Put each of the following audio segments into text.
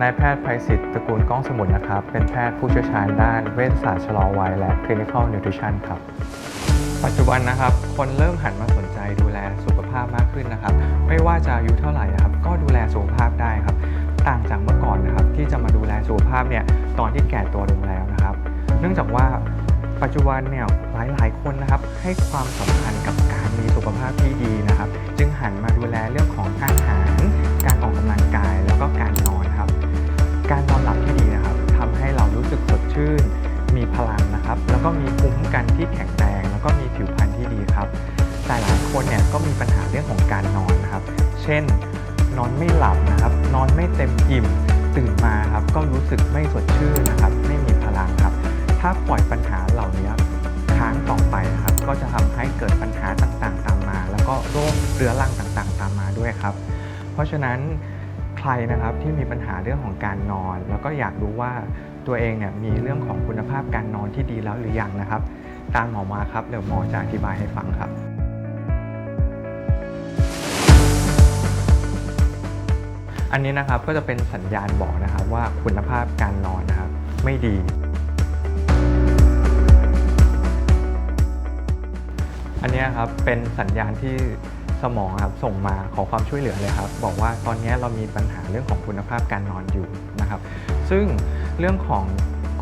นายแพทย์ไพศิษฐ์ตระกูลก้องสมุทรนะครับ เป็นแพทย์ผู้เชี่ยวชาญด้านเวชศาสตร์ชะลอวัยและ Clinical Nutrition ครับ ปัจจุบันนะครับ คนเริ่มหันมาสนใจดูแลสุขภาพมากขึ้นนะครับ ไม่ว่าจะอายุเท่าไหร่นะครับ ก็ดูแลสุขภาพได้ครับ ต่างจากเมื่อก่อนนะครับ ที่จะมาดูแลสุขภาพเนี่ยตอนที่แก่ตัวลงแล้วนะครับ เนื่องจากว่าปัจจุบันเนี่ยหลายๆ คนนะครับให้ความสำคัญกับการมีสุขภาพ ครับแต่หลายคนเนี่ยก็มีปัญหาเรื่องของการนอนนะครับ เช่นนอนไม่หลับนะครับ นอนไม่เต็มอิ่มตื่นมาครับก็รู้สึกไม่สดชื่นนะครับ ไม่มีพลังครับ ถ้าปล่อยปัญหาเหล่านี้ค้างต่อไปนะครับ ก็จะทำให้เกิดปัญหาต่างๆ ตามมา แล้วก็โรคเรื้อรังต่างๆ ตามมาด้วยครับ เพราะฉะนั้นใครนะครับที่มีปัญหาเรื่องของการนอน แล้วก็อยากรู้ว่าตัวเองเนี่ยมีเรื่องของคุณภาพการนอนที่ดีแล้วหรือยังนะครับ ตามหมอมาครับ เดี๋ยวหมอจะอธิบายให้ฟังครับ อันนี้นะครับก็จะเป็นสัญญาณบอกนะครับว่าคุณภาพการนอนนะครับ ไม่ดี อันนี้ครับเป็นสัญญาณที่สมองครับส่งมาขอความช่วยเหลือเลยครับ บอกว่าตอนนี้เรามีปัญหาเรื่องของคุณภาพการนอนอยู่นะครับ ซึ่งเรื่องของ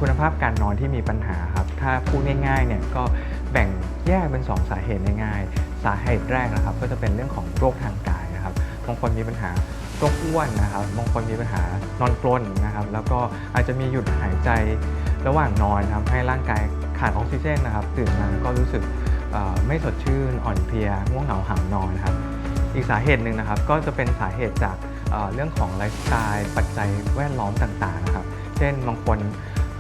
คุณภาพการนอนที่มีปัญหาครับ ถ้าพูดง่ายๆเนี่ยก็แบ่งแยกเป็น 2 สาเหตุง่ายๆ สาเหตุแรกนะครับ ก็จะเป็นเรื่องของโรคทางกายนะครับ บางคนมีปัญหาโรคอ้วนนะครับ บางคนมีปัญหานอนกรนนะครับ แล้วก็อาจจะมีหยุดหายใจระหว่างนอนทำให้ร่างกายขาดออกซิเจนนะครับ ตื่นมาก็รู้สึกไม่สดชื่น อ่อนเพลีย ง่วงเหงาหาวนอนนะครับ อีกสาเหตุหนึ่งนะครับ ก็จะเป็นสาเหตุจากเอ่อเรื่องของไลฟ์สไตล์ ปัจจัยแวดล้อมต่างๆนะครับ เช่นบางคน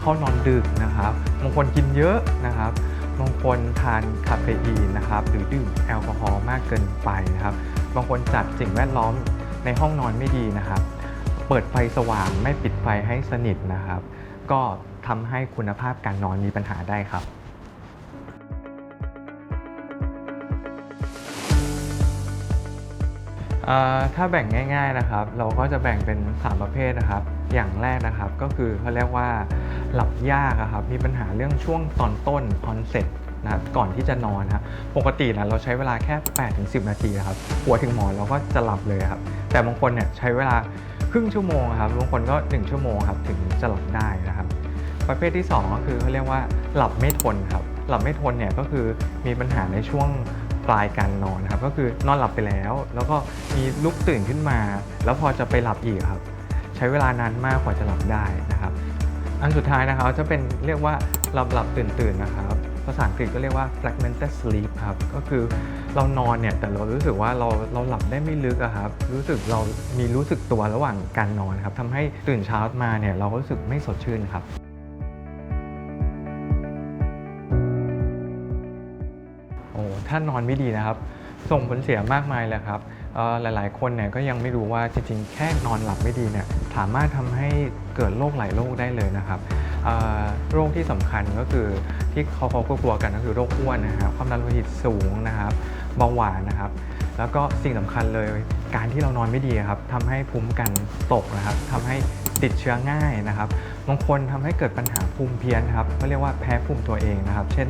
เข้านอนดึกนะครับบางคนกินเยอะนะครับบางคนทานคาเฟอีนนะครับ หรือดื่มแอลกอฮอล์มากเกินไปนะครับ บางคนจัดสิ่งแวดล้อมในห้องนอนไม่ดีนะครับ เปิดไฟสว่างไม่ปิดไฟให้สนิทนะครับ ก็ทำให้คุณภาพการนอนมีปัญหาได้ครับ ถ้าแบ่งง่ายๆนะครับ เราก็จะแบ่งเป็น 3 ประเภทนะครับ อย่างแรกนะครับก็คือเขาเรียกว่าหลับยากครับ มีปัญหาเรื่องช่วงตอนต้น onset นะก่อนที่จะนอนครับปกตินะเราใช้เวลาแค่ 8-10 นาทีนะครับหัวถึงหมอนเราก็จะหลับเลยครับ แต่บางคนเนี่ยใช้เวลาครึ่งชั่วโมงครับบางคนก็ 1 ชั่วโมงครับถึงจะหลับได้นะครับ ประเภทที่ 2 ก็คือเขาเรียกว่าหลับไม่ทนครับหลับไม่ทนเนี่ยก็คือมีปัญหาในช่วง ปลายการนอนครับก็คือนอนหลับไปแล้ว แล้วก็มีลุกตื่นขึ้นมา แล้วพอจะไปหลับอีกครับ ใช้เวลานานมากกว่าจะหลับได้นะครับ อันสุดท้ายนะครับจะเป็นเรียกว่าหลับหลับตื่นตื่นนะครับภาษาอังกฤษก็เรียกว่า fragmented sleep ครับก็คือเรานอนเนี่ยแต่เรารู้สึกว่าเราเราหลับได้ไม่ลึกอะครับรู้สึกเรามีรู้สึกตัวระหว่างการนอนครับทำให้ตื่นเช้ามาเนี่ยเราก็รู้สึกไม่สดชื่นครับ อ้ถ้านอนไม่ดีนะครับ ส่งผลเสียมากมายเลยครับหลายๆ คนเนี่ยก็ยังไม่รู้ว่าจริงๆ แค่นอนหลับไม่ดีเนี่ยสามารถทำให้เกิดโรคหลายโรคได้เลยนะครับโรคที่สำคัญก็คือที่เขาเขากลัวๆกันก็คือโรคอ้วนนะครับความดันโลหิตสูงนะครับเบาหวานนะครับ แล้วก็สิ่งสำคัญเลยการที่เรานอนไม่ดีครับทำให้ภูมิกันตกนะครับทำให้ติดเชื้อง่ายนะครับบางคนทำให้เกิดปัญหาภูมิเพี้ยนครับก็เรียกว่าแพ้ภูมิตัวเองนะครับ เช่น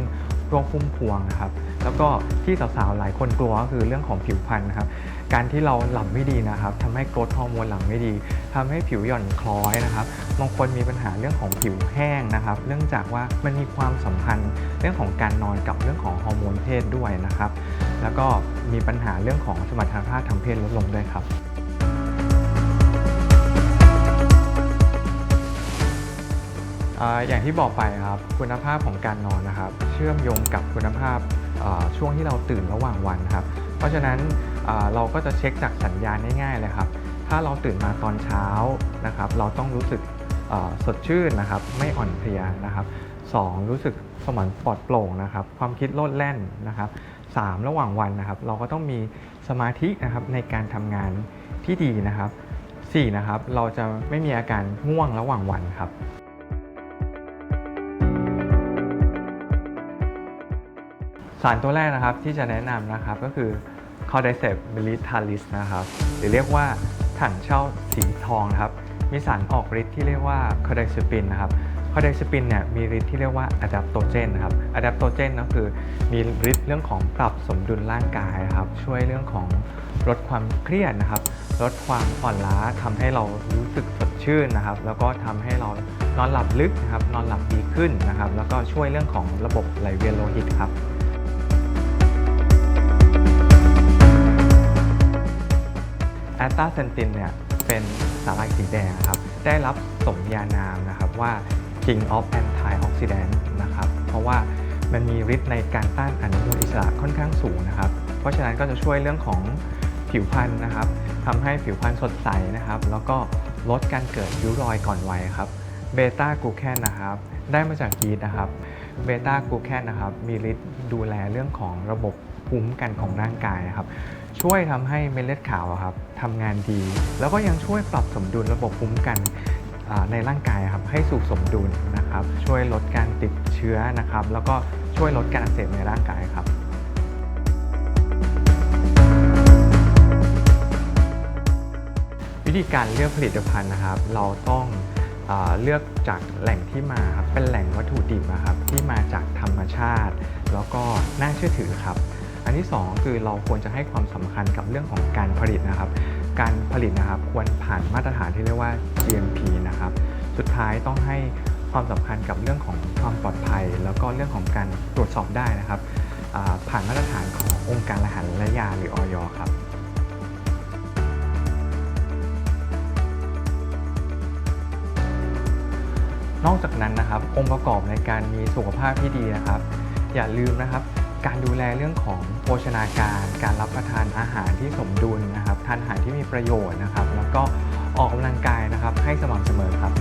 โรคพุ่มพวงนะครับ แล้วก็ที่สาวๆหลายคนกลัวก็คือเรื่องของผิวพรรณนะครับ การที่เราหลับไม่ดีนะครับทำให้กรดฮอร์โมนหลังไม่ดีทำให้ผิวหย่อนคล้อยนะครับบางคนมีปัญหาเรื่องของผิวแห้งนะครับ เนื่องจากว่ามันมีความสัมพันธ์เรื่องของการนอนกับเรื่องของฮอร์โมนเพศด้วยนะครับ แล้วก็มีปัญหาเรื่องของสมรรถภาพทางเพศลดลงด้วยครับ อย่างที่บอกไปครับคุณภาพของการนอนนะครับ เชื่อมโยงกับคุณภาพช่วงที่เราตื่นระหว่างวันครับ เพราะฉะนั้นเราก็จะเช็คจากสัญญาณง่ายๆเลยครับ ถ้าเราตื่นมาตอนเช้านะครับ เราต้องรู้สึกสดชื่นนะครับ ไม่อ่อนเพลียนะครับสองรู้สึกสมองปลอดโปร่งนะครับ ความคิดโลดแล่นนะครับสามระหว่างวันนะครับ เราก็ต้องมีสมาธินะครับในการทำงานที่ดีนะครับสี่นะครับ เราจะไม่มีอาการง่วงระหว่างวันครับ สารตัวแรกนะครับที่จะแนะนำนะครับก็คือ c o r d y c e p militaris นะครับหรือเรียกว่าถังเช่าสีทองนะครับมีสารออกฤทธิ์ที่เรียกว่าคาไดซิปินนะครับคาไดซิปินเนี่ยมีฤทธิ์ที่เรียกว่าอะดัปโตเจนนะครับอะดัปโตเจนก็คือมีฤทธิ์เรื่องของปรับสมดุลร่างกายนะครับช่วยเรื่องของลดความเครียดนะครับ ลดความอ่อนล้าทำให้เรารู้สึกสดชื่นนะครับ แล้วก็ทำให้เรานอนหลับลึกนะครับ นอนหลับดีขึ้นนะครับ แล้วก็ช่วยเรื่องของระบบไหลเวียนโลหิตครับ ตตาเซนตินเนี่ยเป็นสาหร่ายสีแดงครับได้รับสมญานามนะครับว่า King of Antioxidant นะครับเพราะว่ามันมีฤทธิ์ในการต้านอนุมูลอิสระค่อนข้างสูงนะครับเพราะฉะนั้นก็จะช่วยเรื่องของผิวพรรณนะครับทำให้ผิวพรรณสดใสนะครับแล้วก็ลดการเกิดริ้วรอยก่อนวัยครับเบต้ากูแคนนะครับได้มาจากยีสต์นะครับเบต้ากูแคนนะครับมีฤทธิ์ดูแลเรื่องของระบบ ภูมิคุ้มกันของร่างกายนะครับ ช่วยทำให้เม็ดเลือดขาวครับทำงานดี แล้วก็ยังช่วยปรับสมดุลระบบภูมิคุ้มกันในร่างกายครับให้สู่สมดุลนะครับ ช่วยลดการติดเชื้อนะครับ แล้วก็ช่วยลดการอักเสบในร่างกายครับวิธีการเลือกผลิตภัณฑ์นะครับ เราต้องอเลือกจากแหล่งที่มาครับเป็นแหล่งวัตถุดิบนะครับที่มาจากธรรมชาติ แล้วก็น่าเชื่อถือครับ อันที่ 2 คือเราควรจะให้ความสำคัญกับเรื่องของการผลิตนะครับ การผลิตนะครับควรผ่านมาตรฐานที่เรียกว่า GMP นะครับ สุดท้ายต้องให้ความสำคัญกับเรื่องของความปลอดภัย แล้วก็เรื่องของการตรวจสอบได้นะครับผ่านมาตรฐานขององค์การอาหารและยาหรืออยครับนอกจากนั้นนะครับองค์ประกอบในการมีสุขภาพที่ดีนะครับ อย่าลืมนะครับ การดูแลเรื่องของโภชนาการ การรับประทานอาหารที่สมดุลนะครับ ทานอาหารที่มีประโยชน์นะครับ แล้วก็ออกกำลังกายนะครับ ให้สม่ำเสมอครับ